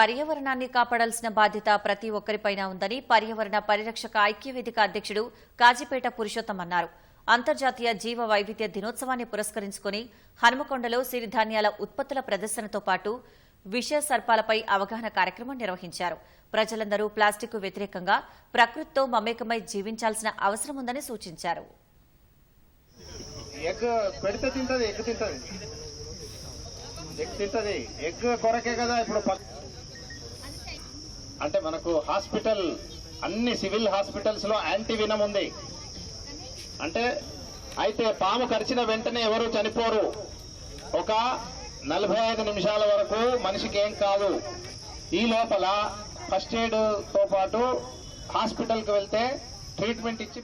పర్యావరణాన్ని కాపాడాల్సిన బాధ్యత ప్రతి ఒక్కరిపైన ఉందని పర్యావరణ పరిరక్షక ఐక్యవేదిక అధ్యక్షుడు కాజీపేట పురుషోత్తం అన్నారు. అంతర్జాతీయ జీవ వైవిధ్య దినోత్సవాన్ని పురస్కరించుకుని హనుమకొండలో సిరిధాన్యాల ఉత్పత్తుల ప్రదర్శనతో పాటు విష సర్పాలపై అవగాహన కార్యక్రమం నిర్వహించారు. ప్రజలందరూ ప్లాస్టిక్ వ్యతిరేకంగా ప్రకృతితో మమేకమై జీవించాల్సిన అవసరం ఉందని సూచించారు. ఎగ్ కొరకే కదా ఇప్పుడు అంటే మనకు హాస్పిటల్ అన్ని సివిల్ హాస్పిటల్స్లో యాంటీవినం ఉంది. అంటే అయితే పాము కరిచిన వెంటనే ఎవరు చనిపోరు? ఒక నలభై ఐదు నిమిషాల వరకు మనిషికి ఏం కాదు. ఈ లోపల ఫస్ట్ ఎయిడ్తో పాటు హాస్పిటల్కి వెళ్తే ట్రీట్మెంట్ ఇచ్చి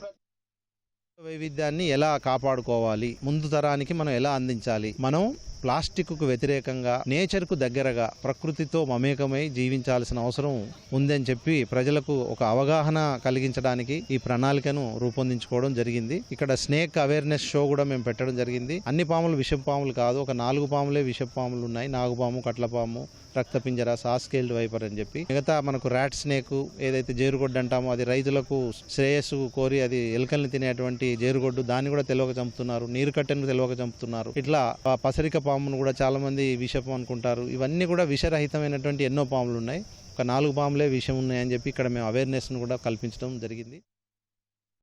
వైవిధ్యాన్ని ఎలా కాపాడుకోవాలి? ముందు తరానికి మనం ఎలా అందించాలి? మనం ప్లాస్టిక్కు వ్యతిరేకంగా నేచర్కు దగ్గరగా ప్రకృతితో మమేకమై జీవించాల్సిన అవసరం ఉందని చెప్పి ప్రజలకు ఒక అవగాహన కలిగించడానికి ఈ ప్రణాళికను రూపొందించుకోవడం జరిగింది. ఇక్కడ స్నేక్ అవేర్నెస్ షో కూడా మేము పెట్టడం జరిగింది. అన్ని పాములు విషం పాములు కాదు ఒక నాలుగు పాములే విషపు పాములు ఉన్నాయి. నాగుపాము కట్లపాము రక్తపింజర సాస్కేల్డ్ వైపర్ అని చెప్పి. మిగతా మనకు ర్యాట్ స్నేక్ ఏదైతే జేరుగొడ్డు అంటామో అది రైతులకు శ్రేయస్సు కోరి అది ఎలుకల్ని తినేటువంటి జేరుగొడ్డు దాన్ని కూడా తెలియక చంపుతున్నారు. నీరు కట్టెను తెలియక చంపుతున్నారు. ఇట్లా పసరిక పామును కూడా చాలా మంది విషపం అనుకుంటారు. ఇవన్నీ కూడా విషరహితమైనటువంటి ఎన్నో పాములు ఉన్నాయి. ఒక నాలుగు పాములే విషం ఉన్నాయని చెప్పి ఇక్కడ మేము అవేర్నెస్ను కూడా కల్పించడం జరిగింది.